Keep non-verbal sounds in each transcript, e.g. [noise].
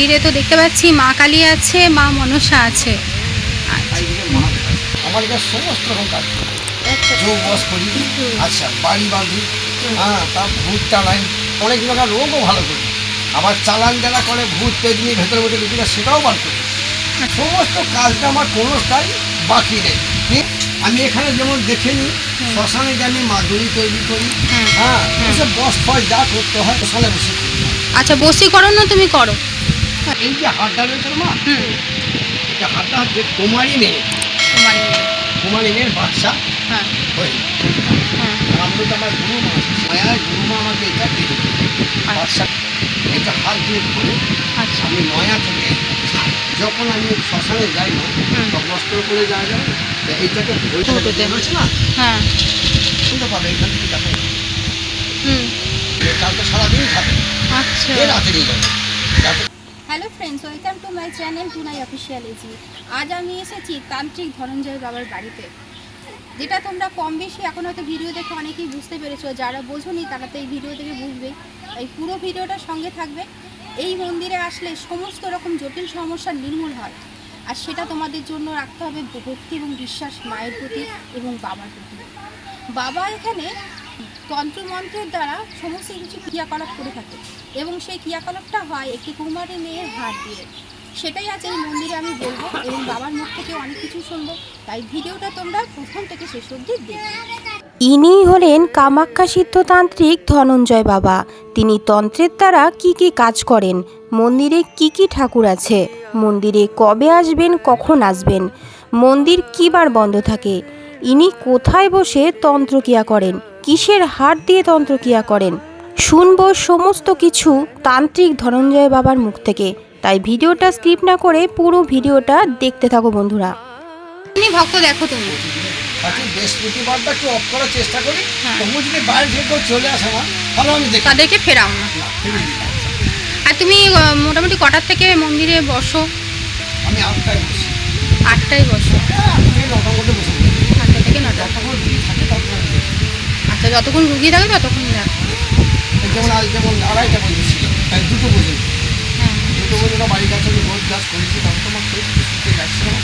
মন্দিরে তো দেখতে পাচ্ছি মা কালী আছে মা মনসা আছে। আচ্ছা। আমার কাছে সমস্ত রকম কাজ। যোগ বস করি। আচ্ছা বাড়ি বাঁধি। হ্যাঁ তা ভূত অনেক রোগও ভালো করি। আবার চালান যারা করে ভূত পেদনি ভেতরে ভেতরে লুকিয়ে সেটাও বার করি। সমস্ত কাজটা আমার কোনোটাই বাকি নেই। আমি এখানে যেমন দেখে নিই শ্মশানে যে আমি মাদুরি তৈরি করি হ্যাঁ বস ফস যা করতে হয় শ্মশানে বসে করি। আচ্ছা বসীকরণও তুমি করো? এই যে হাটটা রয়েছে মা এটা হাটটা হচ্ছে কুমারী মেয়ে। তোমার কুমারী মেয়ের বাচ্চা। হ্যাঁ। হয়ে হ্যাঁ। আমরা তো আমার গুরু মা মায়া গুরু মা আমাকে এটা দিয়ে দিল। বাচ্চা। এটা হাত দিয়ে ধরে আচ্ছা। আমি নয়া থেকে যখন আমি শ্মশানে যাই না। তখন বস্ত্র করে যাওয়া এইটাকে ধরে ছোটোতে। না? হ্যাঁ। শুনতে পাবে এখান থেকে দেখো হুম। কালকে সারাদিন থাকে। আচ্ছা। রাতে নিয়ে যাবে। Hello friends welcome to my channel টুনাই official এজি আজ আমি এসেছি তান্ত্রিক ধনঞ্জয় বাবার বাড়িতে। যেটা তোমরা কম বেশি এখন হয়তো ভিডিও দেখে অনেকেই বুঝতে পেরেছ, যারা বোঝোনি তারা তো এই ভিডিও থেকে বুঝবে। এই পুরো ভিডিওটা সঙ্গে থাকবে। এই মন্দিরে আসলে সমস্ত রকম জটিল সমস্যা নির্মূল হয়। আর সেটা তোমাদের জন্য রাখতে হবে ভক্তি এবং বিশ্বাস মায়ের প্রতি এবং বাবার প্রতি। বাবা এখানে তন্ত্রমন্ত্রের দ্বারা সমস্ত কিছু ক্রিয়াকলাপ করে থাকে এবং সেই ক্রিয়াকলাপটা হয় একটি কুমারী মেয়ের হাত দিয়ে। সেটাই আজ এই মন্দিরে আমি বলব এবং বাবার মুখ থেকে অনেক কিছু শুনব। তাই ভিডিওটা তোমরা প্রথম থেকে শেষ অবধি দেখবে। ইনিই হলেন কামাখ্যা সিদ্ধতান্ত্রিক ধনঞ্জয় বাবা। তিনি তন্ত্রের দ্বারা কি কি কাজ করেন? মন্দিরে কি কি ঠাকুর আছে? মন্দিরে কবে আসবেন? কখন আসবেন? মন্দির কিবার বন্ধ থাকে? ইনি কোথায় বসে তন্ত্রক্রিয়া করেন? কিসের হাট দিয়ে তন্ত্রক্রিয়া করেন? শুনব সমস্ত কিছু তান্ত্রিক ধনঞ্জয় বাবার মুখ থেকে। তাই ভিডিওটা স্কিপ না করে পুরো ভিডিওটা দেখতে থাকো বন্ধুরা। তুমি ভক্ত দেখো তুমি। তাকে বৃহস্পতিবারটা একটু অফ করার চেষ্টা করি। হ্যাঁ। তবু যদি বাইরে থেকে চলে আসে না তাহলে আমি দেখি তাদেরকে ফেরাও না। আর তুমি মোটামুটি কটার থেকে মন্দিরে বসো? আমি আটটায় বসি। আটটায় বসো। হ্যাঁ। আটটা থেকে নটা যতক্ষণ ভিড় থাকে ততক্ষণ আমি বসি। আচ্ছা যতক্ষণ রুগী থাকে ততক্ষণ দেখো যেমন আজ যেমন আড়াইটা পর্যন্ত তাই দুটো পর্যন্ত দুটো পর্যন্ত বাড়ির কাছে আমি রোদ গাছ করেছি তখন তোমার খেয়ে শুতে যাচ্ছিলাম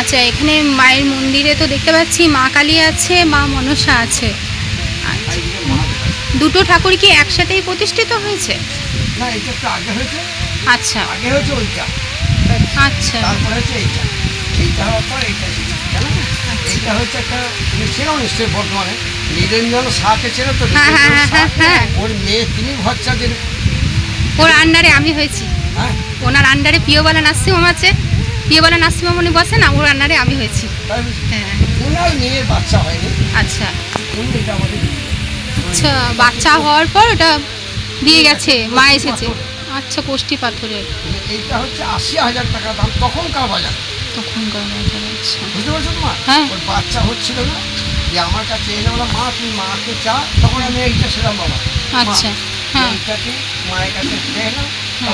আচ্ছা এখানে মায়ের মন্দিরে তো দেখতে পাচ্ছি মা কালী আছে মা মনসা আছে। আচ্ছা। দুটো ঠাকুর কি একসাথেই প্রতিষ্ঠিত হয়েছে? না এটা একটু আগে হয়েছে। আচ্ছা। আগে হয়েছে ওইটা। আচ্ছা। তারপরে হচ্ছে এইটা। এইটা হওয়ার পর এইটা। এইটা হচ্ছে একটা তুমি চেনো নিশ্চয়ই বর্তমানে। নিরঞ্জন শাহকে চেনো তো হ্যাঁ, হ্যাঁ, হ্যাঁ। ওর মেয়ে তিনি ভচ্চাদের ওর আন্ডারে আমি হয়েছি। হ্যাঁ। ওনার আন্ডারে প্রিয়বালা নার্সিংহোম আছে। প্রিয়বালা নার্সিংহোম উনি বসে না ওর আন্ডারে আমি হয়েছি। হ্যাঁ। ওনার মেয়ের বাচ্চা হয়নি। আচ্ছা। এটা আচ্ছা বাচ্চা হওয়ার পর ওটা দিয়ে গেছে মা এসেছে। আচ্ছা কোষ্ঠী পাথরের। এইটা হচ্ছে আশি হাজার টাকা দাম তখনকার বাজার। তখনকার বাজার, আচ্ছা বুঝতে পারছ তোমার? হ্যাঁ। ওর বাচ্চা হচ্ছিল না যে আমার কাছে বললাম মা তুমি মাকে চা। তখন আমি এইটা সেলাম বাবা। মা, আচ্ছা হ্যাঁ। এইটাকে মায়ের কাছে খেয়ে এলাম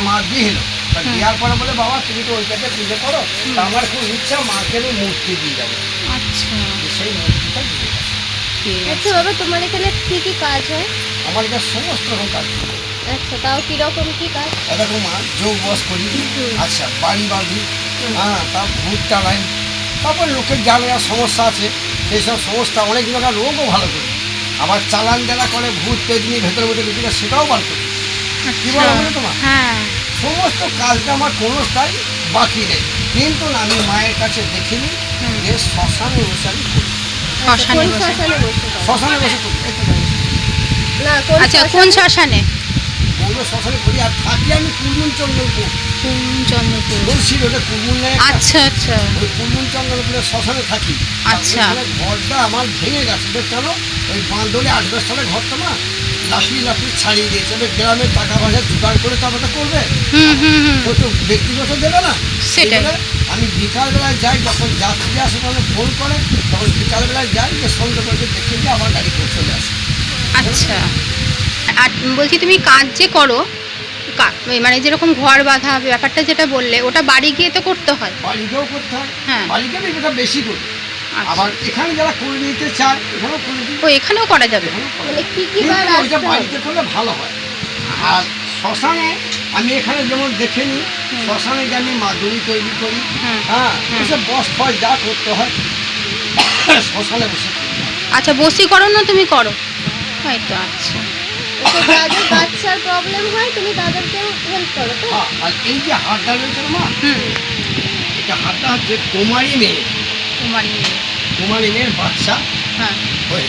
মা দিয়ে এলো। দেওয়ার পরে বলে বাবা তুমি তো ওইটাকে পুজো করো আমার খুব ইচ্ছা মাকে আমি মূর্তি দিয়ে যাব আচ্ছা। সেই মূর্তিটা দিয়ে। আচ্ছা বাবা তোমার এখানে কি কি কাজ হয়? আমার কাছে সমস্ত রকম কাজ। আচ্ছা তাও কীরকম কি কাজ? এরকম মা যোগ বস করি। আচ্ছা বাড়ি বাঁধি। হ্যাঁ তার ভূত চালাই তারপর লোকের যা যা সমস্যা আছে সেই সব সমস্যা অনেক প্রকার রোগও ভালো করি। আবার চালান যারা করে ভূত পেদনি ভেতরে ভেতরে দেয়, সেটাও বার করি। কি বলো বলো তোমার? হ্যাঁ। সমস্ত কাজটা আমার কোনোটাই বাকি নেই। কিন্তু না আমি মায়ের কাছে দেখিনি। যে শ্মশানে বসে আমি করি। শ্মশানে বসে? শ্মশানে বসে? করো? না আচ্ছা কোন শ্মশানে? শ্মশানে করি আর থাকি আমি কুলমুন ওটা একটা? আচ্ছা আচ্ছা। ওই কুলমুন চন্দ্রপুরের শ্মশানে থাকি। আচ্ছা। ঘরটা আমার ভেঙে গেছে। কেন ওই ঘরটা না লাফিয়ে লাফিয়ে ছাড়িয়ে দিয়েছে। এবার গ্রামের টাকা পয়সা জোগাড় করে তো করবে। ও তো ব্যক্তিগত দেবে না। সেটাই। আমি বিকালবেলায় যাই যখন যাত্রী আসে তখন ফোন করে তখন বিকালবেলায় যাই যে সন্ধ্যে করে দেখে দিয়ে আমার গাড়ি করে চলে আসে। আচ্ছা। আর বলছি তুমি কাজ যে করো মানে যেরকম ঘর বাঁধা ব্যাপারটা যেটা বললে ওটা বাড়ি গিয়ে তো করতে হয়। বাড়িতেও করতে হয়। হ্যাঁ। এটা বেশি করি। আচ্ছা। আবার এখানে যারা করে নিতে চায় এখানেও করে ও এখানেও করা যাবে? মানে। কি কি ওইটা বাড়িতে করলে ভালো হয়। আর শ্মশানে আমি এখানে যেমন দেখে নিই শ্মশানে গিয়ে আমি মাদুরি তৈরি করি। হ্যাঁ এসব বস ফস যা করতে হয় [coughs] শ্মশানে বসে। করি। আচ্ছা বসীকরণও তুমি করো? এই তো আচ্ছা। তো যাদের বাচ্চার প্রবলেম হয় তুমি তাদেরকেও হেল্প করো তো হ্যাঁ, আর এই যে হাতটা রয়েছে না মা এটা হাতটা হচ্ছে কুমারী মেয়ে তোমার মেয়ে। কুমারী মেয়ের বাচ্চা হ্যাঁ। হয়ে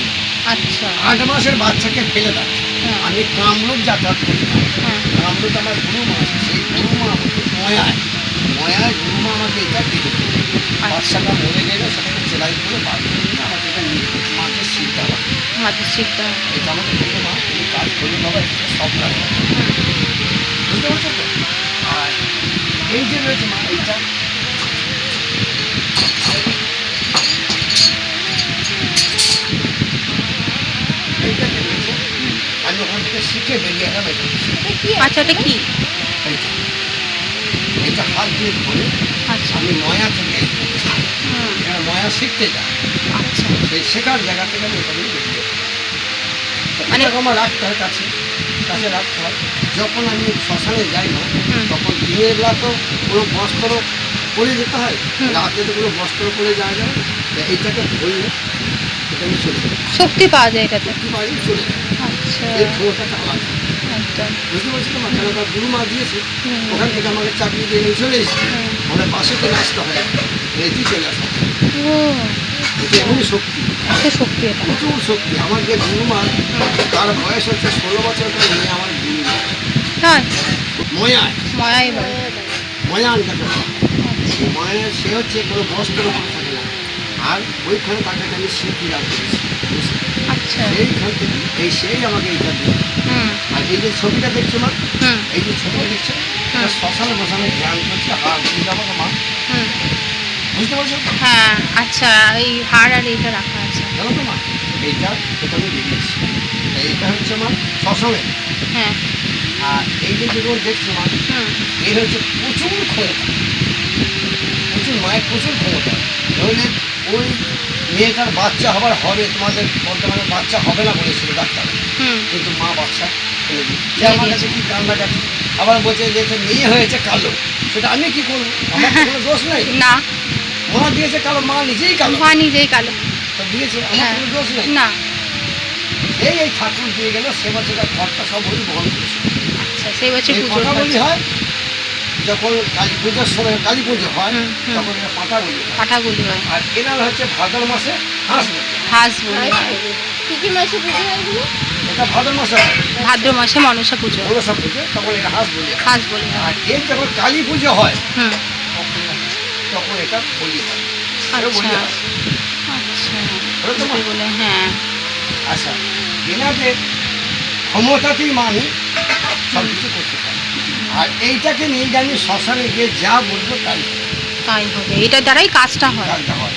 আচ্ছা। আট মাসের বাচ্চাকে ফেলে দেয় হ্যাঁ। আমি কামরূপ যাতায়াত করি। হ্যাঁ। কামরূপ আমার গুরু মা সেই গুরু মা আমাকে ময়ায় ময়ায় গুরু মা আমাকে এটা দিয়ে দিল। বাচ্চাটা মরে গেলে সেটাকে চেলাই করে করে নিয়ে আমাকে এটা নিয়ে মাকে শিখতে হবে আর এই যে রয়েছে মা এইটা। এইটা যে রয়েছে, আমি ওখান থেকে শিখে বেরিয়ে এলাম কি আচ্ছা এটা কি? এটা হাত দিয়ে ধরে আচ্ছা। আমি ময়া থেকে এখানে শিখতে যাই আচ্ছা। সেই শেখার জায়গা থেকে আমি ওখানে মানে- আমার রাখতে হয় কাছে কাছে রাখতে হয়। যখন আমি শ্মশানে যাই না তখন দিনের তো কোনো বস্ত্র পরে যেতে হয় রাতে তো কোনো বস্ত্র পরে যাওয়া তো এইটাকে ধরলে এটা আমি চলে শক্তি পাওয়া যায় এটাতে। চলে যাই। আচ্ছা। এই ক্ষমতাটা আলাদা একদম বুঝতে পারছি তো মাথায় একটা গুরু মা দিয়েছে হুম। ওখান থেকে আমাকে চাকরি দিয়ে নিয়ে চলে এসেছি। পাশে তো আসতে হয় রেডি চলে আসা। ও। এমনই শক্তি। এত শক্তি এটা। প্রচুর শক্তি। আমার যে গুরুমা তার বয়স হচ্ছে ষোলো বছর করে মেয়ে আমার গুরু তাই? ময়ায় ময়াই ময়ান বলে। ময়ায় সে হচ্ছে কোনো বস্ত্র পরে থাকে না। আর ওইখানে তাকে আমি শিখিলাম করেছি আচ্ছা। সেইখান থেকে এই সেই আমাকে এইটা দিল। হুম। আর এই যে ছবিটা দেখছ না? এই যে ছবিটা দেখছ? শ্মশানে বসানো ধ্যান করছে দিলে আমাকে মা। হুম। বুঝতে পারছ? হ্যাঁ আচ্ছা এই হাড় আর এইটা রাখা জানো তো মা? এইটা এটা আমি বেরিয়েছি এইটা হচ্ছে মা শ্মশানে হ্যাঁ। আর এই যে যেগুলো দেখছ মা এর হচ্ছে প্রচুর ক্ষমতা। প্রচুর মায়ের প্রচুর ক্ষমতা। নইলে ওই মেয়েটার বাচ্চা হবার হবে তোমাদের বর্তমানে বাচ্চা হবে না বলেছিল ডাক্তার। কিন্তু মা বাচ্চা যে আমার কাছে কি কান্নাকাটি আবার বলছে যে মেয়ে হয়েছে কালো সেটা আমি কি করব? আমার কোনো দোষ নেই? না। মা দিয়েছে কালো মা নিজেই কালো। মা নিজেই কালো। দিয়েছে? আমার হ্যাঁ। কোনো দোষ নেই। না। এই এই ঠাকুর দিয়ে গেল সে বছর ঘরটা সব ওই আচ্ছা সেই বছর বলি হয় যখন কালী পুজোর সময় কালী পুজো হয়। তখন এটা পাতা বলি হয়। হয়। আর এনার হচ্ছে ভাদর মাসে হাঁস বলি। হাঁস বলি। কি কি মাসে পুজো হয় এটা ভাদর মাসে ভাদ্র মাসে মনসা পুজো। মনসা পুজো তখন এটা হাঁস বলি হয়। হাঁস বলি আর এর যখন কালী পুজো হয় তখন- তখন এটা বলি হয়। এটা বলি আচ্ছা। হয়। আচ্ছা। তো বলে হ্যাঁ। আচ্ছা। এনাদের ক্ষমতাতেই মানুষ সব কিছু করতে পারে। আর এইটাকে নিয়ে আমি শ্মশানে গিয়ে যা বলব তাই তাই হবে। এটার দ্বারাই কাজটা হয়। কাজটা হয়।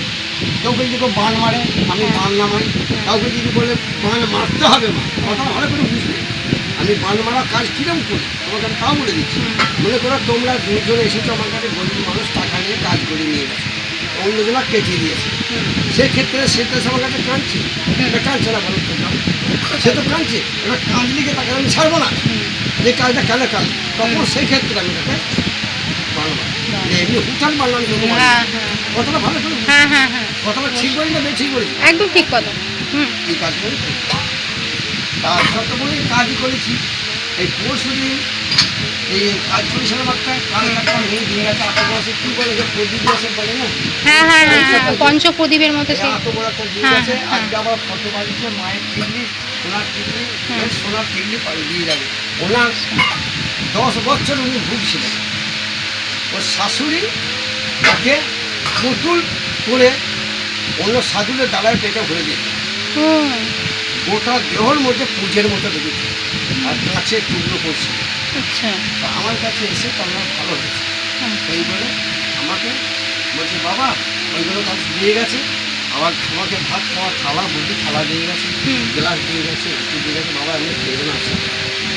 কেউ যদি কেউ বান মারে আমি হ্যাঁ। বান নামাই কাউকে যদি বলে বান মারতে হবে মা কথা ভালো করে বুঝবে। আমি বান মারা কাজ কিরম করি? তোমাকে আমি তাও বলে দিচ্ছি। মনে করো তোমরা দুজন এসেছ আমার কাছে গরিব মানুষ টাকা নিয়ে কাজ করে নিয়ে গেছে। অন্যজনা কেটে দিয়েছে। সেক্ষেত্রে সে তো এসে আমার কাছে কাঁদছে। এটা কাঁদছে না সে তো কাঁদছে। এবার কাঁদলিকে তাকে আমি ছাড়বো না। যে কাজটা কালে কাল তখন সেই ক্ষেত্রে আমি তাকে এমনি হুটান। হ্যাঁ হ্যাঁ। ভালো করে। হ্যাঁ কথাটা ঠিক বলি না ঠিক একদম ঠিক কথা। কাজ করি বলি কাজই করেছি। এই পরশু দিন এই কাজ করেছিলাম একটা কাজ একটা মেয়ে দিয়ে গেছে আট মাসে কী বলে যে প্রদীপ মাসে বলে না? হ্যাঁ হ্যাঁ হ্যাঁ হ্যাঁ পঞ্চপ্রদীপের মতো সেই এত বড় একটা দিয়ে হ্যাঁ, গেছে হ্যাঁ। আজকে আবার ফটো বাড়িতে মায়ের টিকলি সোনার। এই সোনার টিকলি পাড়ি দিয়ে যাবে। ওনার দশ বছর উনি ভুগছিলেন। ওর শাশুড়ি তাকে পুতুল করে অন্য সাধুদের দালায় পেটে ভরে দিয়েছে। গোটা দেহর মধ্যে পুজের মতো ঢুকেছে আর কাঁচের টুকরো করছে আচ্ছা। তা আমার কাছে এসে তো আমার ভালো হয়েছে। সেই বলে আমাকে বলছে বাবা ওইগুলো কাজ দিয়ে গেছে। আবার আমাকে ভাত খাওয়া থালা বুদ্ধি থালা দিয়ে গেছে গ্লাস দিয়ে গেছে একটু দিয়ে গেছে বাবা আমি খেয়ে না আছে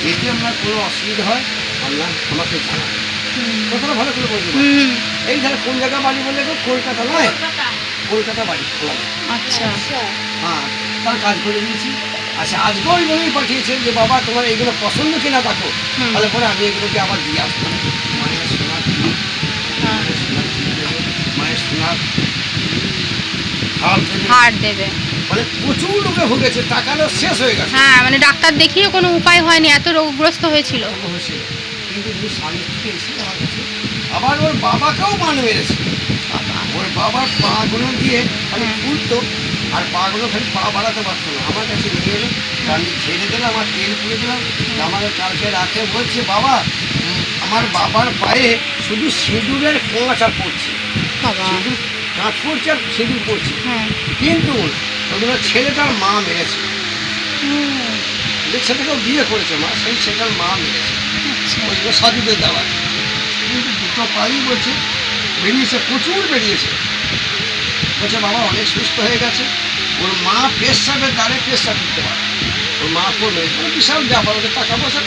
যদি আপনার কোনো অসুবিধা হয় আপনার আমাকে হুম। কথাটা ভালো করে বলতে এই ধারে কোন জায়গা বাড়ি বললে কলকাতা নয়? কলকাতা। বাড়ি খোলা আচ্ছা। আচ্ছা। হ্যাঁ তার কাজ করে দিয়েছি। আচ্ছা আজকে ওই বলেই পাঠিয়েছে যে বাবা তোমার এইগুলো পছন্দ কিনা দেখো। তাহলে পরে আমি এগুলোকে আবার দিয়ে আসব। মায়ের টিপ, হ্যাঁ, মায়ের সোনার হার দেবে। মানে প্রচুর লোকে ভুগেছে শেষ হয়ে গেছে। হ্যাঁ মানে ডাক্তার দেখিয়ে কোনো উপায় হয়নি এত রোগগ্রস্ত হয়েছিল। কিন্তু থেকে এসে আমার কাছে আবার ওর বাবাকেও মান মেরেছে। ওর বাবার পাগুলো দিয়ে খালি হুম। আর পাগুলো খালি পা বাড়াতে পারতো না। আমার কাছে নিয়ে এলো আমি ছেড়ে দিলাম আমার তেল পুড়ে দিলাম আমাকে কালকে রাতে বলছে বাবা আমার বাবার পায়ে শুধু সিঁদুরের কোঁচা পড়ছে। সিঁদুর কাঁচ পড়ছে আর সিঁদুর পড়ছে। হ্যাঁ। কিন্তু ওগুলো ছেলেটার মা মেরেছে। যে ছেলেটাকেও বিয়ে করেছে মা সেই ছেলেটার মা মেরেছে। আচ্ছা। ওইগুলো সাধুদের দেওয়া কিন্তু দুটো পাই বলছে বেরিয়েছে প্রচুর বেরিয়েছে। বলছে বাবা অনেক সুস্থ হয়ে গেছে। ওর মা পেশাবের দ্বারে পেশাব দিতে পারে ওর মা করবে বিশাল ব্যাপার ওদের টাকা পয়সা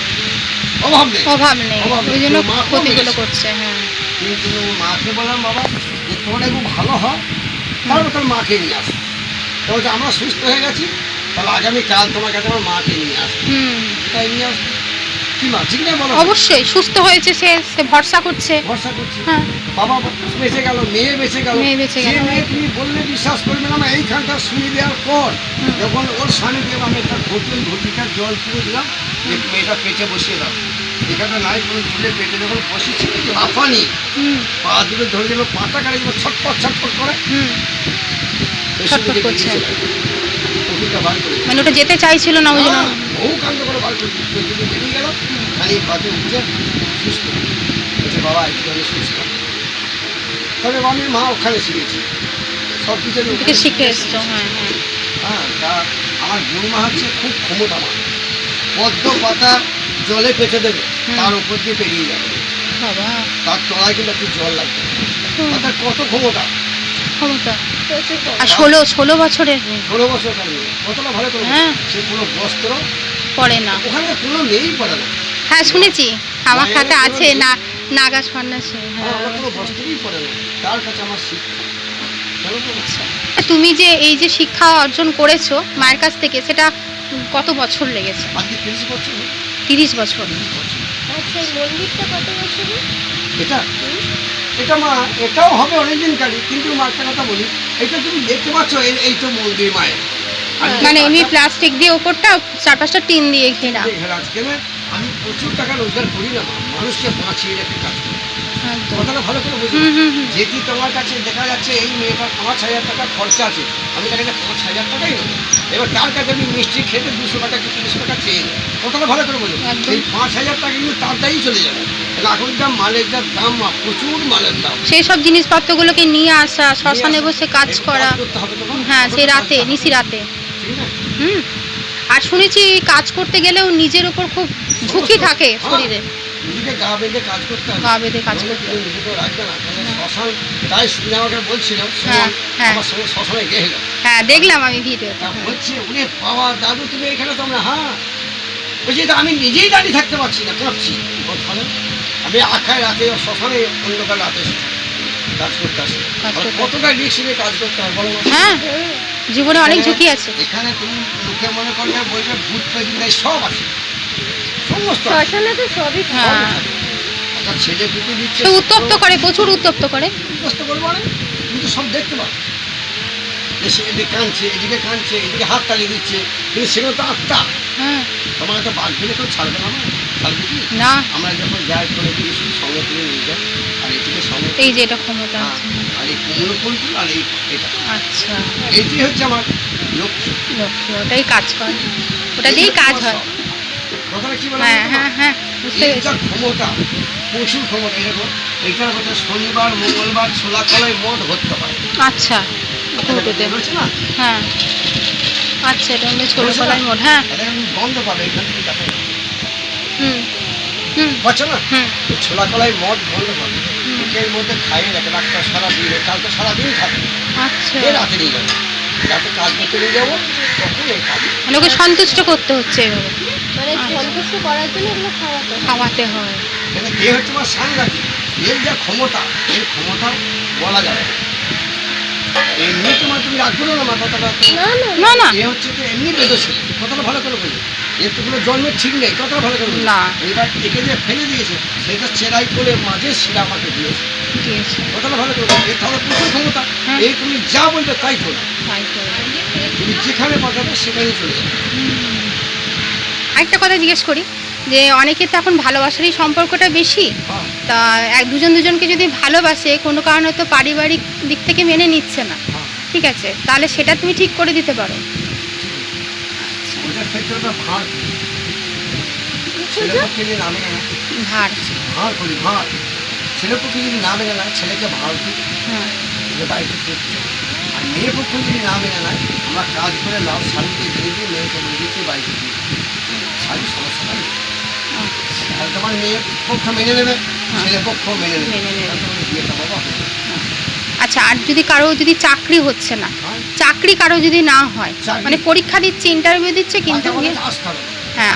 অভাব নেই। অভাব নেই। ওই জন্য মা ক্ষতিগুলো করছে হ্যাঁ। কিন্তু মাকে বললাম বাবা যে তোর একটু ভালো হয় তারপর তোর মাকে নিয়ে আসো। তো বলছে আমরা সুস্থ হয়ে গেছি তাহলে আগামীকাল তোমার কাছে আমার মাকে নিয়ে আসো তাই নিয়ে আসো কি মা ঠিক না বলো অবশ্যই সুস্থ হয়েছে সে সে ভরসা করছে। ভরসা করছি। হ্যাঁ। বাবা বেঁচে গেল মেয়ে বেঁচে গেল। মেয়ে বেঁচে গেল। মেয়ে তুমি বললে বিশ্বাস করবে না এইখানটা শুয়ে দেওয়ার পর যখন ওর আমি একটা জল দিলাম মেয়েটা পেটে বসিয়ে দাও। এখানটা নাই কোনো তুলে পেটে যখন বসেছি লাফানি। পা দুটো ধরে দিল পাটা কাটে যেন ছটপট ছটপট করে। করছে। মানে ওটা যেতে চাইছিল না ওই জন্য। হ্যাঁ, বহু কাণ্ড করে বার করে। ওষুধটা বেরিয়ে গেল খালি পাতে উঠে সুস্থ। বলছে বাবা একটু সুস্থ। তবে আমি মা ওখানে শিখেছি। সব কিছু থেকে শিখে এসছো হ্যাঁ হ্যাঁ। হ্যাঁ তা আমার বৌমা হচ্ছে খুব ক্ষমতাবান। পদ্ম পাতা জলে পেটে দেবে তার উপর দিয়ে পেরিয়ে যাবে। তার তলায় কিন্তু একটু জল লাগবে। তার কত ক্ষমতা? ক্ষমতা। আর ষোলো ষোলো বছরের মেয়ে, ষোলো বছর কতটা ভালো করে হ্যাঁ। সে কোনো বস্ত্র? পড়ে না। ওখানে কোনো মেয়েই পড়ে না। হ্যাঁ শুনেছি। আমার কোনো আছে না নাগা সন্ন্যাসী। হ্যাঁ, কোনো বস্ত্রই পড়ে না। তার কাছে আমার শিক্ষা। তুমি যে এই যে শিক্ষা অর্জন করেছ মায়ের কাছ থেকে সেটা কত বছর লেগেছে? তিরিশ বছর। আচ্ছা মন্দিরটা কত বছরের? এটা? এটা মা এটাও হবে অনেকদিন কালি কিন্তু মা একটা কথা বলি এটা তুমি দেখতে পাচ্ছ এই- তো মন্দির মায়ের। আমি মানে এমনি প্লাস্টিক দিয়ে ওপরটা চার পাঁচটা টিন দিয়ে ঘেরা। ঘেরা আমি প্রচুর টাকা রোজগার করি না মানুষকে বাঁচিয়ে রেখে কাজ করি। কথাটা ভালো করে যেটি তোমার কাছে দেখা যাচ্ছে এই মেয়েটার পাঁচ হাজার টাকা খরচা আছে। আমি তার কাছে পাঁচ হাজার টাকাই নেব এবার তার কাছে আমি মিষ্টি খেতে দুশো টাকা কি তিনশো টাকা চেয়ে নেব কথাটা ভালো করে বলুন এই পাঁচ হাজার টাকা কিন্তু তার দায়ই চলে যাবে। এখন যা মালের যা দাম প্রচুর মালের দাম। সেই সব জিনিসপত্রগুলোকে নিয়ে আসা শ্মশানে বসে কাজ করা। হ্যাঁ সেই রাতে নিশি রাতে। হুম। আর শুনেছি কাজ করতে গেলেও নিজের উপর খুব ঝুঁকি থাকে হ্যাঁ। শরীরে। নিজেকে গা বেঁধে কাজ করতে হবে। গা বেঁধে কাজ করতে তুমি নিজেকে রাখবে না। শ্মশান তাই শুনে আমাকে বলছিল হ্যাঁ, হ্যাঁ। আমার সঙ্গে শ্মশানে গেছিল হ্যাঁ দেখলাম আমি ভিডিও তা বলছে উনি বাবা দাদু তুমি এখানে তোমরা হ্যাঁ? বলছি "তা আমি নিজেই দাঁড়িয়ে থাকতে পারছি না। কাঁপছি আমি আখায় রাতে শ্মশানে অন্ধকার রাতে কাজ করতে আসি। কতটা রিক্স নিয়ে কাজ করতে বলো হ্যাঁ জীবনে অনেক ঝুঁকি আছে। এখানে তুমি লোকে মনে করবে বলবে ভূত সব আছে। সমস্ত। শ্মশানে তো সবই হ্যাঁ। ছেলে দিচ্ছে। উত্তপ্ত করে প্রচুর উত্তপ্ত করে। বুঝতে পারব না কিন্তু সব দেখতে যে এদিকে কাঁদছে এদিকে কাঁদছে এদিকে হাত তালিয়ে দিচ্ছে। কিন্তু সেগুলো তো আত্মা। হ্যাঁ। তোমার একটা বাঘ ফেলে কেউ ছাড়বে না না? ছাড়বে কি? না। আমরা যখন যাই করে সঙ্গে তুলে নিয়ে যাই। আর এদিকে সঙ্গে এই যে এটা ক্ষমতা হ্যাঁ, আর এই কুমড়ো ফুলটুল আর এই এটা। আচ্ছা। এইটি হচ্ছে আমার লক্ষ্য। ওটাই কাজ করে। ওটা দিয়েই কাজ হয়। কথাটা কি বলে হ্যাঁ হ্যাঁ হ্যাঁ ক্ষমতা প্রচুর ক্ষমতা এরকম এইটার কথা শনিবার মঙ্গলবার ছোলা কলায় মদ ভরতে হয় আচ্ছা বলছি না? হ্যাঁ আচ্ছা এটা হচ্ছে ছোট কলাই মোট হ্যাঁ। তাহলে বন্ধ পাবে এখান থেকে দেখো হুম পাচ্ছ না? ছোলা কলাই মদ বন্ধ পাবে এর মধ্যে খাইয়ে রাখে রাতটা সারা দিন কালকে সারাদিন খাবে। আচ্ছা। রাতে নিয়ে যাব। রাতে কাজ নিয়ে যাব তখন এই খাবে মানে ওকে সন্তুষ্ট করতে হচ্ছে এভাবে। মানে আচ্ছা। সন্তুষ্ট করার জন্য এগুলো খাওয়াতে হয়। খাওয়াতে হয়। কিন্তু এ হচ্ছে আমার সাংঘাতিক এর যা ক্ষমতা এর ক্ষমতা বলা যাবে না। এমনি তোমার তুমি রাখব না আমার কথাটা না না। না না। এ হচ্ছে এমনি বেঁধেছে কথাটা ভালো করে বলি এর তো কোনো জন্মের ঠিক নেই কথাটা ভালো করে না। এবার একে যে ফেলে দিয়েছে সেটা চেরাই করে মাঝে শিরা আমাকে দিয়েছে। কথাটা ভালো করে এর তাহলে প্রচুর ক্ষমতা। হ্যাঁ। এই তুমি যা বলবে তাই তুমি যেখানে পাঠাবে সেখানেই চলে যাবে। আরেকটা কথা জিজ্ঞেস করি যে অনেকে তো এখন ভালোবাসারই সম্পর্কটা বেশি। হ্যাঁ। তা এক দুজন দুজনকে যদি ভালোবাসে কোনো কারণে তো পারিবারিক দিক থেকে মেনে নিচ্ছে না। হ্যাঁ। ঠিক আছে তাহলে সেটা তুমি ঠিক করে দিতে পারো। ভাঁড় করি ছেলেপক্ষে যদি নামে না ভার। করি ছেলেপক্ষে যদি নামে না ছেলেকে ভাঁড় করি। হ্যাঁ। যে বাড়িতে করছে। আর মেয়ে পক্ষ যদি না মেনে আমরা কাজ করে লাভ শাড়িতে দিয়ে দিয়ে মেয়েকে বলে দিচ্ছি বাড়িতে দিয়ে শাড়ি সমস্যা নাই। আর তোমার মেয়ে পক্ষ মেনে নেবে ছেলে পক্ষ মেনে নেবে। বিয়েটা বাবা হবে। আচ্ছা আর যদি কারও যদি চাকরি হচ্ছে না হ্যাঁ? চাকরি কারও যদি না হয় মানে পরীক্ষা দিচ্ছে ইন্টারভিউ দিচ্ছে কিন্তু আসতে হ্যাঁ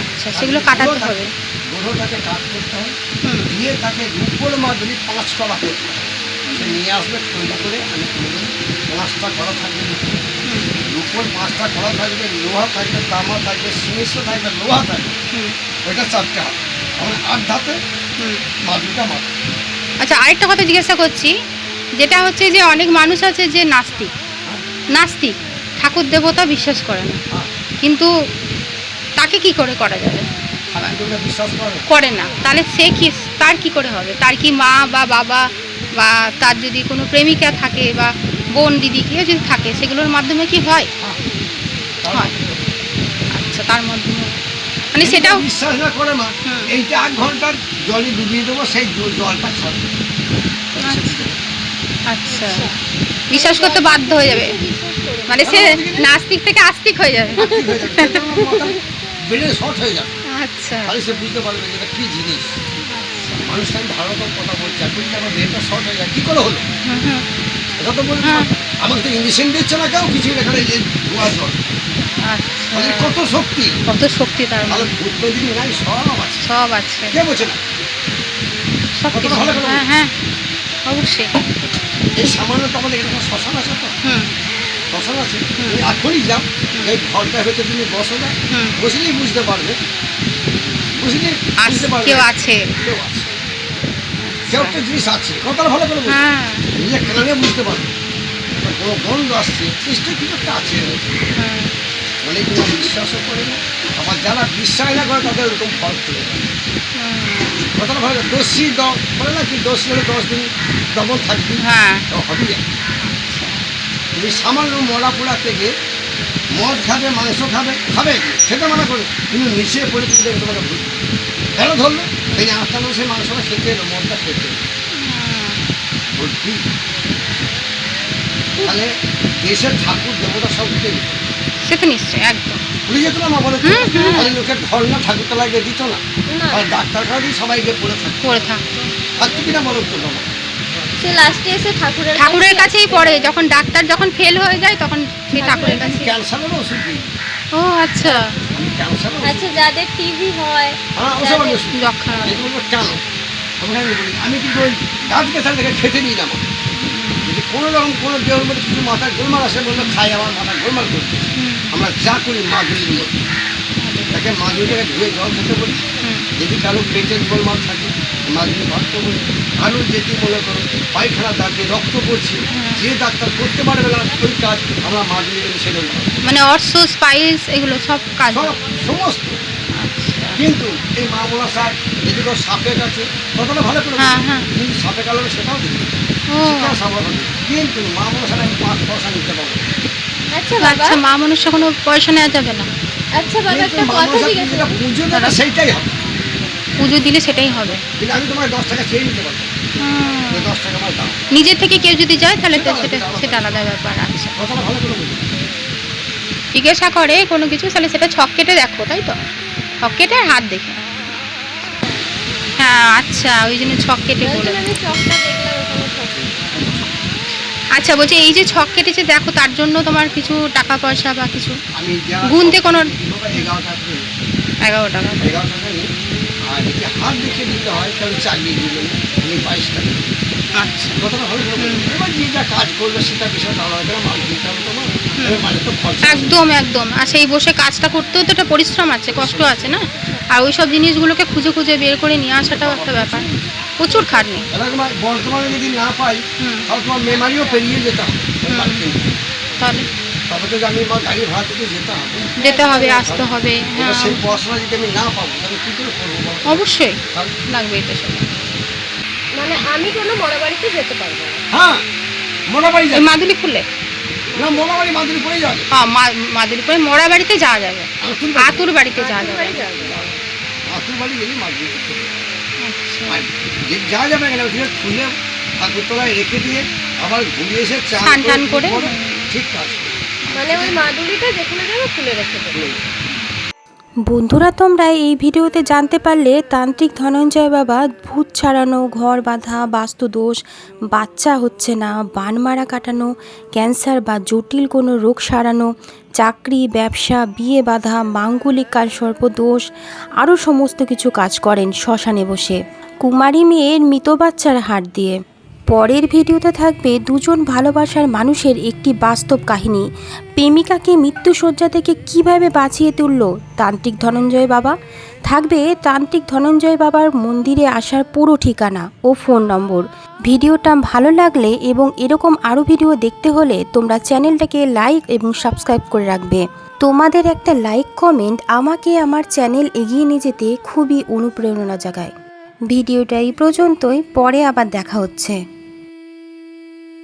আচ্ছা সেগুলো কাটাতে হবে। গ্রহটাকে কাজ করতে হবে হুম। দিয়ে তাকে রূপোর মাধ্যমে পাঁচ কলা করতে হবে সে নিয়ে আসবে তৈরি করে আমি করে পাঁচটা কলা থাকবে রূপোর। হুম। পাঁচটা কলা থাকবে লোহা থাকবে তামা থাকবে সিমেন্ট থাকবে লোহা থাকবে। হুম। ওইটা চারটে হাত তাহলে আট ধাতে মাদুটা মাত আচ্ছা আরেকটা কথা জিজ্ঞাসা করছি। যেটা হচ্ছে যে অনেক মানুষ আছে যে নাস্তিক। নাস্তিক ঠাকুর দেবতা বিশ্বাস করে না। কিন্তু তাকে কি করে করা যাবে? করে না। তাহলে সে কি তার কি করে হবে? তার কি মা বা বাবা বা তার যদি কোনো প্রেমিকা থাকে বা বোন দিদি কেউ যদি থাকে সেগুলোর মাধ্যমে কি হয়? হয়। আচ্ছা তার মাধ্যমে মানে সেটাও বিশ্বাস না করে মা। এইটা এক ঘণ্টার জলে ডুবিয়ে দেবো সেই জলটা খাবে আচ্ছা। বিশ্বাস করতে বাধ্য হয়ে যাবে। মানে সে নাস্তিক থেকে আস্তিক হয়ে যাবে। বেড়ে শর্ট হয়ে যাবে আচ্ছা। তাহলে সে বুঝতে পারবে যে এটা কি জিনিস। মানুষটা আমি ভালো কথা বলছি এখন আমার ব্রেনটা শর্ট হয়ে যায় কী করে হলো? হুম তো বলব হ্যাঁ। আমাকে তো ইঞ্জেকশন দিচ্ছে না কেউ কিছু এখানে যে ধোয়া জল। আচ্ছা। কত শক্তি? কত শক্তি তার যদি সব আছে। সব আছে। কে বলছে না? সব কিছু। হ্যাঁ হ্যাঁ। অবশ্যই। এই সামান্য তো আমাদের এখানে শ্মশান আছে তো। হুম। শ্মশান আছে। তুমি এখনই যাও এই ঘরটার ভেতর তুমি বসো না। বসলেই বুঝতে পারবে। বুঝলি? বুঝতে পারবে। কেউ আছে? কেউ আছে। কেউ একটা জিনিস আছে। কথাটা ভালো করে বলছি হ্যাঁ। নিজে কানে বুঝতে পারবে। কোনো গন্ধ আসছে চেষ্টা কিছু একটা আছে। হ্যাঁ। অনেক বিশ্বাসও করে না। আবার যারা বিশ্বাস না করে তাদের এরকম ফল যায় হুম, কথাটা ভালো দোষী দ বলে না কি দোষী হলে দশ দিন ডবল থাকবি। হ্যাঁ। আর। তুমি সামান্য মরা পোড়া থেকে মদ খাবে মাংস খাবে খাবে খেতে মানা করে। কিন্তু মিশিয়ে পড়ে দেখবে তোমাকে ভুল। কেন ধরলো? সেই আটটা মানুষ সেই মাংসটা খেতে এলো মদটা খেতে ভুল তাহলে দেশের ঠাকুর দেবতা সব উঠে সে তো নিশ্চয়ই একদম। উড়ে যেত না বলে? লোকের ঘর না ঠাকুরটা লাগিয়ে দিত না? আর ডাক্তারখানা দিয়ে সবাইকে পড়ে থাকতো। পড়ে থাকতো। থাকতো কিনা বলো তো বাবা? সে লাস্টে এসে ঠাকুরের ঠাকুরের কাছেই পড়ে। যখন ডাক্তার যখন ফেল হয়ে যায় তখন সেই ঠাকুরের কাছে ক্যান্সারের ওষুধ ও আচ্ছা। আচ্ছা যাদের টিভি হয় হ্যাঁ ওসব আমি কিন্তু ওই গাছ গাছাল থেকে খেতে নিই না যদি কোনো রকম কোনো দেহের মধ্যে কিছু মাথায় গোলমাল আসে বললে খাই আমার মাথায় গোলমাল করতে আমরা যা করি মাদুরির মধ্যে। তাকে মাদুরিটাকে ধুয়ে জল খেতে বলি। যদি কারও পেটের গোলমাল থাকে মাদুরি ভাবতে বলি কারও যদি মনে করো পায়খানা দাঁড়িয়ে রক্ত পড়ছে যে ডাক্তার করতে পারবে না ওই কাজ আমরা মাদুরি সেরে মানে অর্শ স্পাইস এগুলো সব কাজ? সব সমস্ত। আচ্ছা। কিন্তু এই মা মোলা শাক যদি কোনো সাপে কাছে কতটা ভালো করে হ্যাঁ, হ্যাঁ। কিন্তু সাপে কালো সেটাও দিবে সেটাও স্বাভাবিক। কিন্তু মা মোলা শাক আমি পাঁচ পয়সা নিতে পারব আচ্ছা আচ্ছা মা মনুষ্য কোনো পয়সা নেওয়া যাবে না। আচ্ছা বাবা একটা মা কথা জিজ্ঞাসা যেটা পুজো দেবে সেইটাই হবে। পুজো দিলে সেটাই হবে। কিন্তু আমি তোমায় দশ টাকা চেয়ে নিতে পারব। দশ টাকা আমার দাম নিজের থেকে কেউ যদি যায় তাহলে তো সেটা সেটা আলাদা। ব্যাপার। আচ্ছা। কথাটা ভালো করে জিজ্ঞাসা করে কোনো কিছু তাহলে সেটা ছক কেটে দেখো তাই তো? ছক কেটে আর হাত দেখে। হ্যাঁ আচ্ছা ওই জন্য ছক কেটে বলে। জন্য আমি চকটা দেখলাম ওখানে ছক আচ্ছা বলছি এই যে ছক কেটেছে দেখো তার জন্য তোমার কিছু টাকা পয়সা বা কিছু? আমি গুনতে কোনো- এগারো টাকা এগারো টাকা যদি হাত দেখে দিতে হয় তাহলে চালিয়ে দিবেন উনি বাইশ টাকা আচ্ছা। কথাটা এবার যে যা কাজ করবে সেটা বিষয়টা আলাদা করে মাল দিতে হবে তোমার। একদম একদম। আর সেই বসে কাজটা করতেও তো একটা পরিশ্রম আছে কষ্ট আছে না? আর ওই সব জিনিসগুলোকে খুঁজে খুঁজে বের করে নিয়ে আসাটাও একটা ব্যাপার। প্রচুর খাটনি বর্তমানে যদি না পাই হুম। তাহলে তোমার মেমারিও পেরিয়ে যেতে হবে। ওই হুম। বাড়িতে। তাহলে তবে তো আমি আমার গাড়ি ভাড়া থেকে যেতে হবে। যেতে হবে আসতে হবে হ্যাঁ। সেই পড়াশোনা যদি আমি না পাবো তাহলে কী করে করব অবশ্যই তাহলে- লাগবেই তো মানে আমি কোনো বড় বাড়িতে যেতে পারব না। হ্যাঁ মোড়াবাড়ি যাবে। মাদুলি খুললে না মোড়াবাড়ি মাদুরি পড়ে যাবে। হ্যাঁ মাদুলি বাড়িতে যাওয়া যাবে। আতুর বাড়িতে যাওয়া যাবে। আতুর বাড়ি গেলে মাদুরি আচ্ছা। আর যে যা যাবে এখানে ওখানে খুলে ঠাকুরতলায় রেখে দিয়ে আবার ঘুরিয়ে এসে চা স্নান টান করে। ঠিক কাজ করবে। মানে ওই মাদুলিটা যেখানে যাবে খুলে রেখে দেবো। বন্ধুরা তোমরা এই ভিডিওতে জানতে পারলে তান্ত্রিক ধনঞ্জয় বাবা ভূত ছাড়ানো ঘর বাঁধা বাস্তুদোষ বাচ্চা হচ্ছে না বান মারা কাটানো ক্যান্সার বা জটিল কোনো রোগ সারানো চাকরি ব্যবসা বিয়ে বাধা মাঙ্গলিক কাল সর্পদোষ আরও সমস্ত কিছু কাজ করেন শ্মশানে বসে। কুমারী মেয়ের মৃত বাচ্চার হাট দিয়ে। পরের ভিডিওতে থাকবে দুজন ভালোবাসার মানুষের একটি বাস্তব কাহিনী। প্রেমিকাকে মৃত্যুশয্যা থেকে কীভাবে বাঁচিয়ে তুলল তান্ত্রিক ধনঞ্জয় বাবা? থাকবে তান্ত্রিক ধনঞ্জয় বাবার মন্দিরে আসার পুরো ঠিকানা ও ফোন নম্বর। ভিডিওটা ভালো লাগলে এবং এরকম আরও ভিডিও দেখতে হলে তোমরা চ্যানেলটাকে লাইক এবং সাবস্ক্রাইব করে রাখবে। তোমাদের একটা লাইক, কমেন্ট আমাকে আমার চ্যানেল এগিয়ে নিয়ে যেতে খুবই অনুপ্রেরণা জাগায়। ভিডিওটা এই পর্যন্তই, পরে আবার দেখা হচ্ছে।